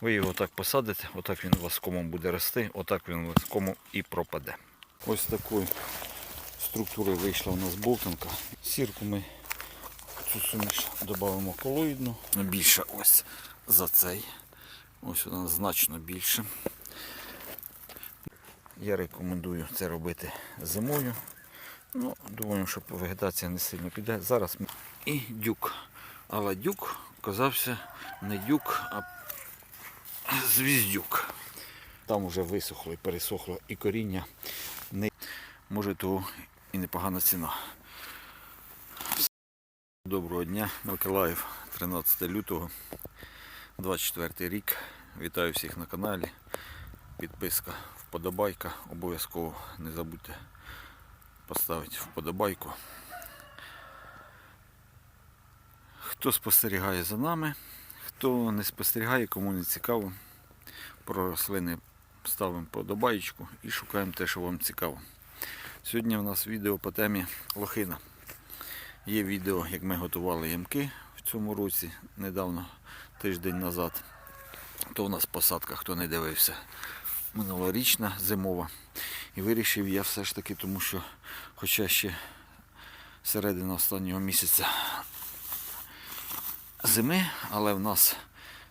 Ви його так посадите, отак він воскомом буде рости, отак він воскомом і пропаде. Ось такої структури вийшла у нас болтанка. Сірку ми цю суміш додамо колоїдну. Більше ось за цей. Ось вона значно більше. Я рекомендую це робити зимою. Ну, думаю, що вегетація не сильно піде. Зараз і дюк. Але дюк оказався не дюк, а звіздюк. Там вже висохло і пересохло і коріння. Не... Може того і непогана ціна. Доброго дня, Миколаїв, 13 лютого, 24 рік. Вітаю всіх на каналі. Підписка, вподобайка. Обов'язково не забудьте поставити вподобайку. Хто спостерігає за нами, хто не спостерігає, кому не цікаво, про рослини ставимо подобаєчку і шукаємо те, що вам цікаво. Сьогодні у нас відео по темі лохина. Є відео, як ми готували ямки в цьому році, недавно, тиждень назад. То у нас посадка, хто не дивився, минулорічна, зимова. І вирішив я все ж таки, тому що, хоча ще середина останнього місяця зими, але в нас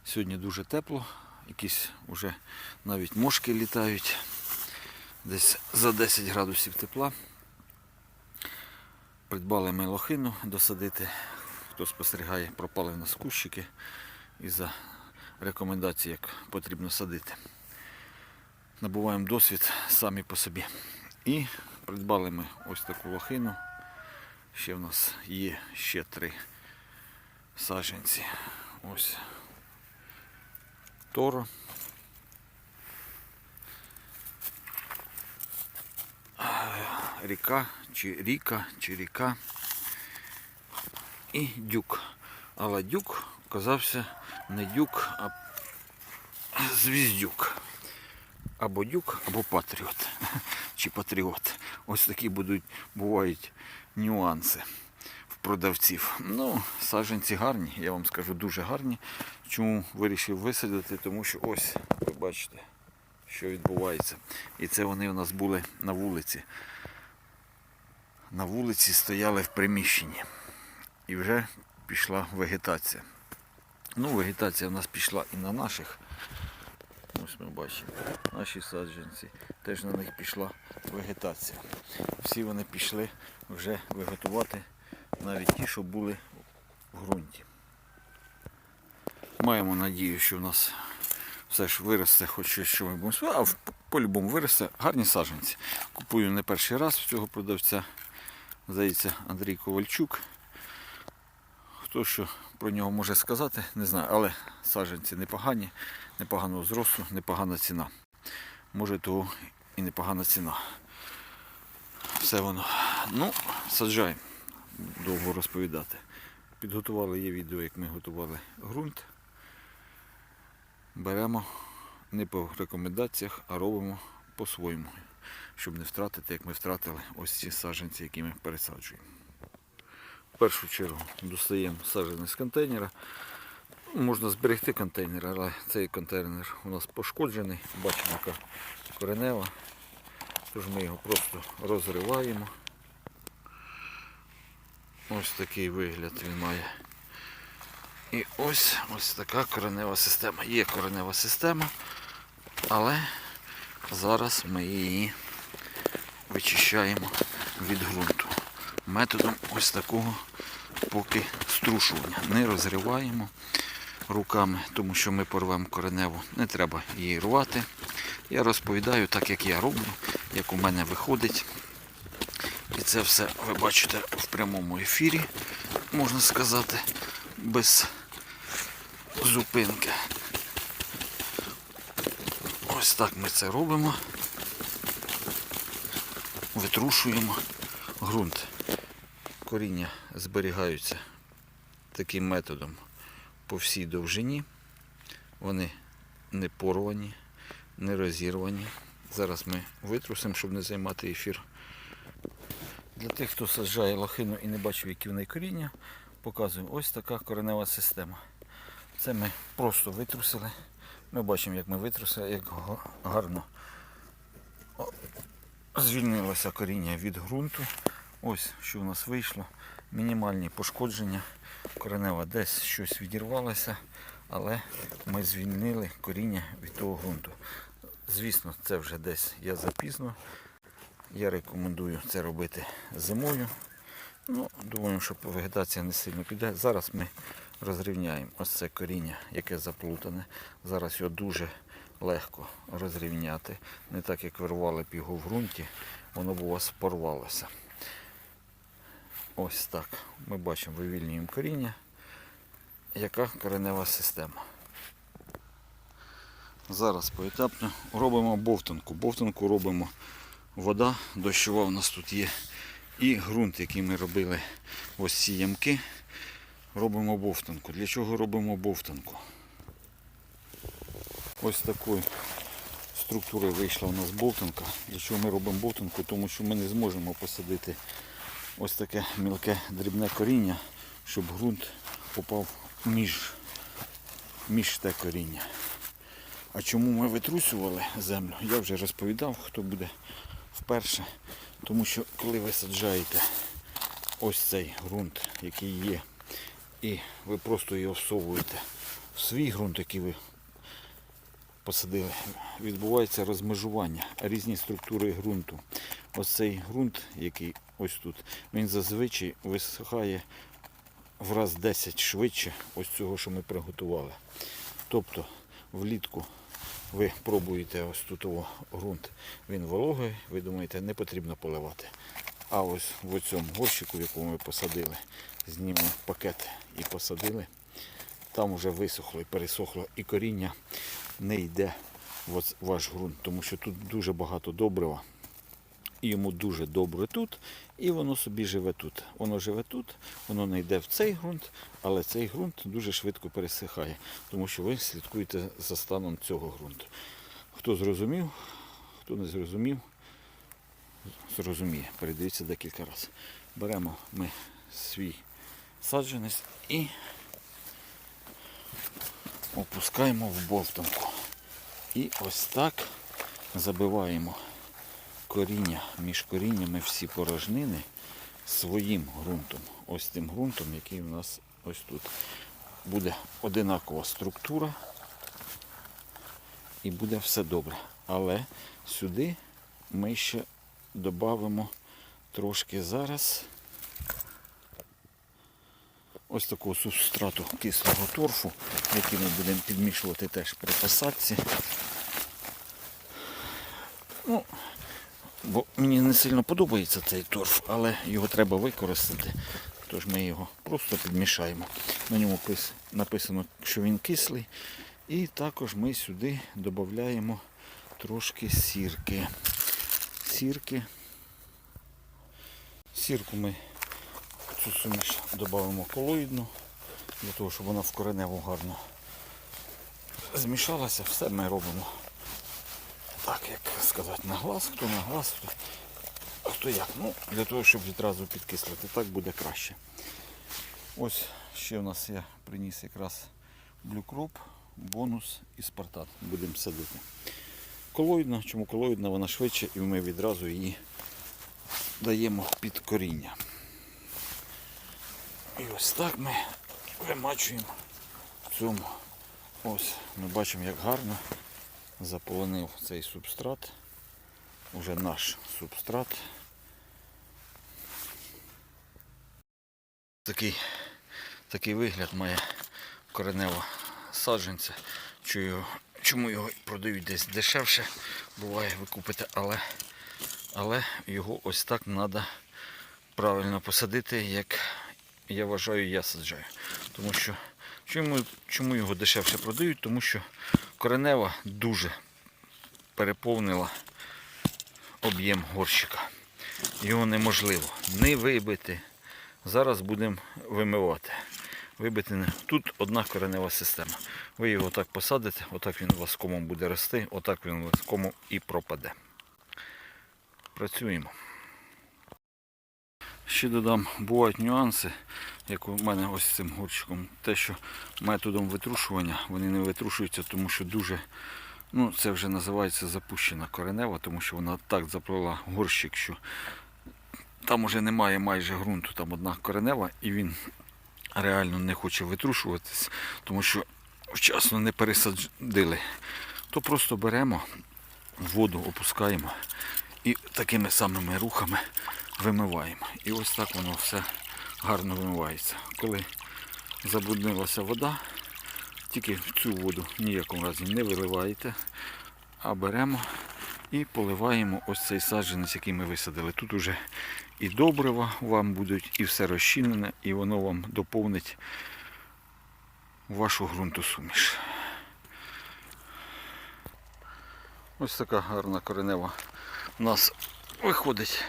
сьогодні дуже тепло, якісь вже навіть мошки літають, десь за 10 градусів тепла. Придбали ми лохину досадити. Хто спостерігає, пропали в нас кущики і за рекомендації, як потрібно садити. Набуваємо досвід самі по собі. І придбали ми ось таку лохину. Ще в нас є ще три саджанці. Ось Торо. Ріка, чи ріка, чи ріка. І дюк. Але дюк оказався не дюк, а звіздюк. Або дюк, або патріот. Чи патріот. Ось такі будуть, бувають нюанси продавців. Ну, саджанці гарні, я вам скажу, дуже гарні. Чому вирішив висадити? Тому що ось, ви бачите, що відбувається. І це вони у нас були на вулиці. На вулиці стояли в приміщенні. І вже пішла вегетація. Ну, вегетація в нас пішла і на наших. Ось ми бачимо, наші саджанці. Теж на них пішла вегетація. Всі вони пішли вже виготувати навіть ті, що були в ґрунті. Маємо надію, що в нас все ж виросте, хоч щось, що ми будемо а по-любому виросте гарні саджанці. Купую не перший раз в цього продавця. Здається, Андрій Ковальчук. Хто що про нього може сказати, не знаю, але саджанці непогані, непоганого зросту, непогана ціна. Може того і непогана ціна. Все воно. Ну, саджаємо. Довго розповідати. Підготували є відео, як ми готували ґрунт. Беремо не по рекомендаціях, а робимо по-своєму, щоб не втратити, як ми втратили ось ці саджанці, які ми пересаджуємо. В першу чергу достаємо саджанець з контейнера. Можна зберегти контейнер, але цей контейнер у нас пошкоджений. Бачимо, яка коренева. Тож ми його просто розриваємо. Ось такий вигляд він має. І ось ось така коренева система. Є коренева система, але зараз ми її вичищаємо від ґрунту. Методом ось такого поки струшування. Не розриваємо руками, тому що ми порвемо кореневу. Не треба її рвати. Я розповідаю так, як я роблю, як у мене виходить. Це все ви бачите в прямому ефірі, можна сказати, без зупинки. Ось так ми це робимо. Витрушуємо ґрунт. Коріння зберігаються таким методом по всій довжині. Вони не порвані, не розірвані. Зараз ми витрусимо, щоб не займати ефір. Для тих, хто саджає лохину і не бачив, які в неї коріння, показую ось така коренева система. Це ми просто витрусили Ми бачимо, як ми витрусили, як гарно звільнилося коріння від ґрунту. Ось що у нас вийшло. Мінімальні пошкодження. Коренева десь щось відірвалося, але ми звільнили коріння від того ґрунту. Звісно, це вже десь я запізно. Я рекомендую це робити зимою. Ну, думаю, що вегетація не сильно піде. Зараз ми розрівняємо ось це коріння, яке заплутане. Зараз його дуже легко розрівняти. Не так, як вирвали б його в ґрунті, воно б у вас порвалося. Ось так. Ми бачимо, вивільнюємо коріння. Яка коренева система. Зараз поетапно робимо бовтанку. Бовтанку робимо вода, дощова у нас тут є. І ґрунт, який ми робили ось ці ямки, робимо бовтанку. Для чого робимо бовтанку? Ось такої структури вийшла у нас бовтанка. Для чого ми робимо бовтанку? Тому що ми не зможемо посадити ось таке мілке дрібне коріння, щоб ґрунт попав між, між те коріння. А чому ми витрусювали землю, я вже розповідав, хто буде вперше. Тому що коли ви саджаєте ось цей ґрунт, який є, і ви просто його всовуєте в свій ґрунт, який ви посадили, відбувається розмежування, різні структури ґрунту. Ось цей ґрунт, який ось тут, він зазвичай висихає в раз 10 швидше ось цього, що ми приготували. Тобто влітку ви пробуєте ось тут ґрунт, він вологий, ви думаєте, не потрібно поливати. А ось в цьому горщику, в якому ми посадили, знімемо пакет і посадили, там вже висохло і пересохло, і коріння не йде в ваш ґрунт, тому що тут дуже багато добрива. Йому дуже добре тут, і воно собі живе тут. Воно живе тут, воно не йде в цей ґрунт, але цей ґрунт дуже швидко пересихає, тому що ви слідкуєте за станом цього ґрунту. Хто зрозумів, хто не зрозумів, зрозуміє. Передивіться декілька разів. Беремо ми свій саджанець і опускаємо в бовтанку. І ось так забиваємо коріння, між коріннями всі порожнини своїм ґрунтом. Ось тим ґрунтом, який у нас ось тут. Буде одинакова структура і буде все добре. Але сюди ми ще додамо трошки зараз ось такого субстрату кислого торфу, який ми будемо підмішувати теж при посадці. Ну, Бо мені не сильно подобається цей торф, але його треба використати. Тож ми його просто підмішаємо. На ньому написано, що він кислий. І також ми сюди додаємо трошки сірки. Сірки. Сірку ми в цю суміш додамо колоїдну, для того, щоб вона в кореневу гарно змішалася. Все ми робимо так, як сказати, на глаз, хто на глаз, хто, хто як. Ну, для того, щоб відразу підкислити, так буде краще. Ось ще в нас я приніс якраз блюкроп, бонус і спартан. Будемо садити. Колоїдна, чому колоїдна, вона швидше і ми відразу її даємо під коріння. І ось так ми вимачуємо в цьому. Ось ми бачимо, як гарно заполонив цей субстрат. Уже наш субстрат. Такий, такий вигляд має коренева саджанця. Чую, чому його продають десь дешевше, буває ви купите, але, але його ось так треба правильно посадити, як я вважаю, я саджаю. Тому що чому, чому його дешевше продають? Тому що коренева дуже переповнила об'єм горщика. Його неможливо не вибити. Зараз будемо вимивати. Вибити не. Тут одна коренева система. Ви його так посадите, отак він у буде рости, отак він комом і пропаде. Працюємо. Ще додам, бувають нюанси. Як у мене ось з цим горщиком, те, що методом витрушування вони не витрушуються, тому що дуже, ну це вже називається запущена коренева, тому що вона так заплела горщик, що там уже немає майже ґрунту, там одна коренева, і він реально не хоче витрушуватись, тому що вчасно не пересадили. То просто беремо, воду опускаємо і такими самими рухами вимиваємо. І ось так воно все гарно вимивається. Коли забруднилася вода, тільки в цю воду ніякому разі не виливаєте, а беремо і поливаємо ось цей саджанець, який ми висадили. Тут уже і добрива вам будуть, і все розчинене, і воно вам доповнить вашу ґрунтосуміш. Ось така гарна коренева у нас виходить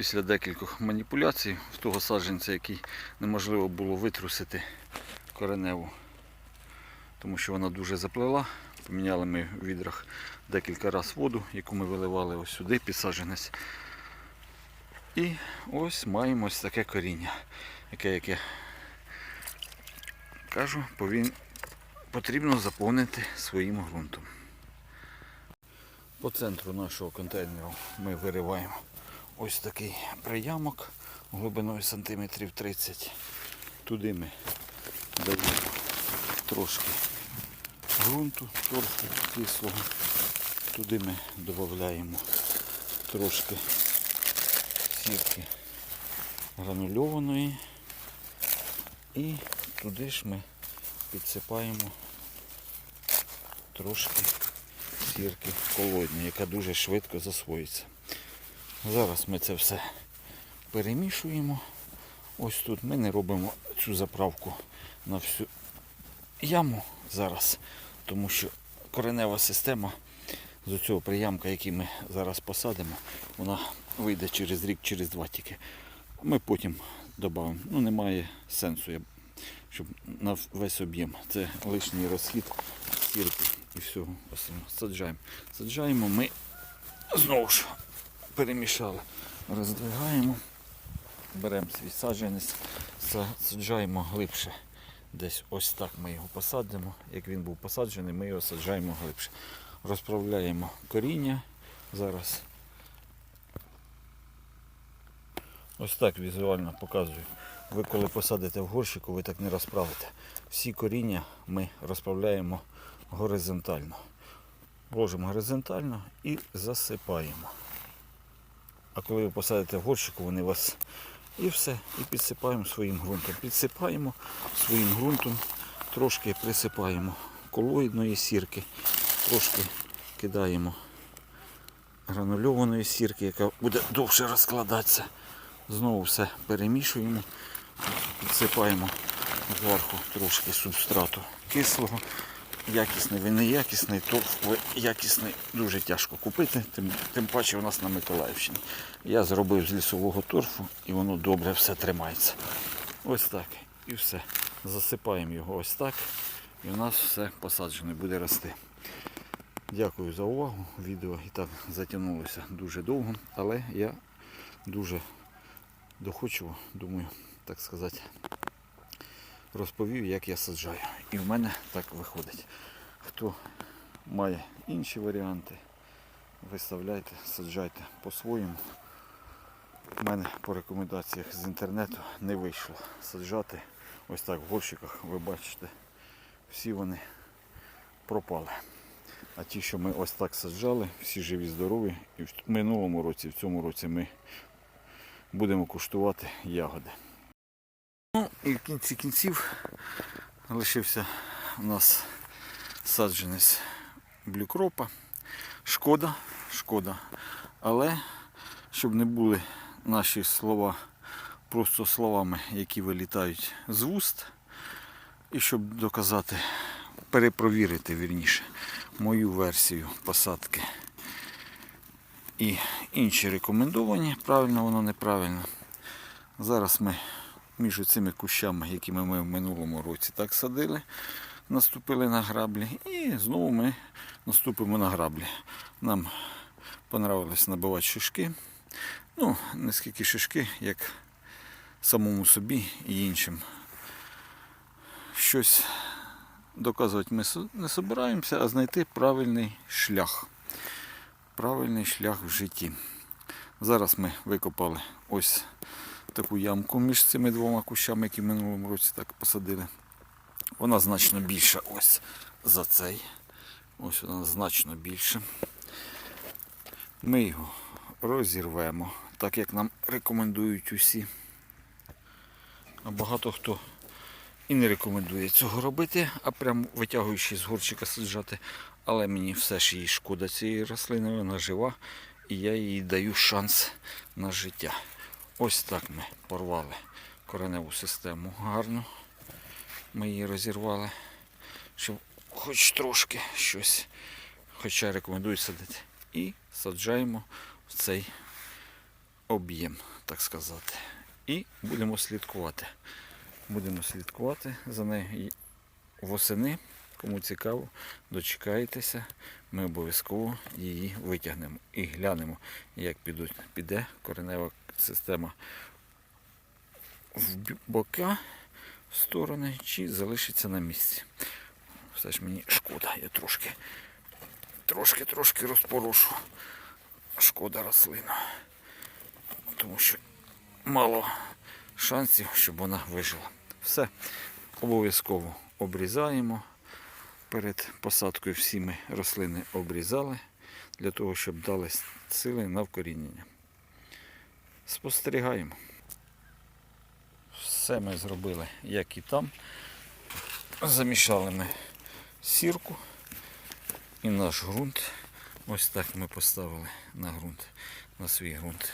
після декількох маніпуляцій в того саджанця, який неможливо було витрусити кореневу, тому що вона дуже заплела. Поміняли ми в відрах декілька разів воду, яку ми виливали ось сюди під саджанець. І ось маємо ось таке коріння, яке, яке кажу, повин... потрібно заповнити своїм ґрунтом. По центру нашого контейнеру ми вириваємо ось такий приямок глибиною сантиметрів 30. Туди ми даємо трошки ґрунту, торфу кислого. Туди ми додаємо трошки сірки гранульованої. І туди ж ми підсипаємо трошки сірки колодні, яка дуже швидко засвоїться. Зараз ми це все перемішуємо. Ось тут ми не робимо цю заправку на всю яму зараз, тому що коренева система з цього приямка, який ми зараз посадимо, вона вийде через рік, через два тільки. Ми потім додамо. Ну, немає сенсу, щоб на весь об'єм. Це лишній розхід сірки і всього. Саджаємо. Саджаємо ми знову ж перемішали. Роздвигаємо, беремо свій саджанець, саджаємо глибше. Десь ось так ми його посадимо. Як він був посаджений, ми його саджаємо глибше. Розправляємо коріння. Зараз ось так візуально показую. Ви коли посадите в горщику, ви так не розправите. Всі коріння ми розправляємо горизонтально. Ложимо горизонтально і засипаємо. А коли ви посадите в горщику, вони вас і все, і підсипаємо своїм ґрунтом. Підсипаємо своїм ґрунтом, трошки присипаємо колоїдної сірки, трошки кидаємо гранульованої сірки, яка буде довше розкладатися. Знову все перемішуємо, підсипаємо зверху трошки субстрату кислого. Якісний, він не якісний, торф якісний дуже тяжко купити, тим, тим паче у нас на Миколаївщині. Я зробив з лісового торфу і воно добре все тримається. Ось так. І все. Засипаємо його ось так. І у нас все посаджене, буде рости. Дякую за увагу. Відео і так затягнулося дуже довго, але я дуже доходчиво, думаю, так сказати, розповів, як я саджаю. І в мене так виходить. Хто має інші варіанти, виставляйте, саджайте по-своєму. У мене по рекомендаціях з інтернету не вийшло саджати ось так в горщиках. Ви бачите, всі вони пропали. А ті, що ми ось так саджали, всі живі, здорові. І в минулому році, в цьому році ми будемо куштувати ягоди. І в кінці кінців лишився у нас саджанець блюкропа. Шкода, шкода. Але щоб не були наші слова просто словами, які вилітають з вуст, і щоб доказати, перепровірити вірніше мою версію посадки і інші рекомендовані, правильно воно неправильно. Зараз ми між цими кущами, якими ми в минулому році так садили, наступили на граблі. І знову ми наступимо на граблі. Нам понравилось набивати шишки. Ну, не скільки шишки, як самому собі і іншим. Щось доказувати ми не збираємося, а знайти правильний шлях. Правильний шлях в житті. Зараз ми викопали ось таку ямку між цими двома кущами, які минулому році так посадили. Вона значно більша ось за цей. Ось вона значно більша. Ми його розірвемо, так як нам рекомендують усі. А багато хто і не рекомендує цього робити, а прям витягуючи з горщика саджати. Але мені все ж їй шкода цієї рослини, вона жива, і я їй даю шанс на життя. Ось так ми порвали кореневу систему гарно. Ми її розірвали, щоб хоч трошки щось, хоча рекомендую садити. І саджаємо в цей об'єм, так сказати. І будемо слідкувати. Будемо слідкувати за нею восени. Кому цікаво, дочекайтеся, ми обов'язково її витягнемо і глянемо, як підуть, піде коренева система в бока в сторони чи залишиться на місці. Все ж мені шкода, я трошки, трошки, трошки розпорошу. Шкода рослину. Тому що мало шансів, щоб вона вижила. Все, обов'язково обрізаємо. Перед посадкою всі ми рослини обрізали для того, щоб дали сили на вкорінення. Спостерігаємо. Все ми зробили, як і там. Замішали ми сірку і наш ґрунт. Ось так ми поставили на ґрунт, на свій ґрунт.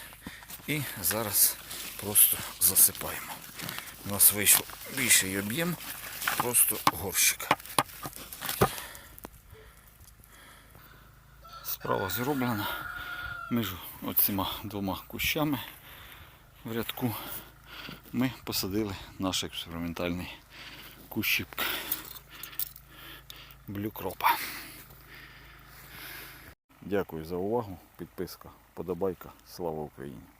І зараз просто засипаємо. У нас вийшов більший об'єм, просто горщика. Справа зроблена між оціма двома кущами в рядку. Ми посадили наш експериментальний кущик блюкропа. Дякую за увагу. Підписка, подобайка. Слава Україні!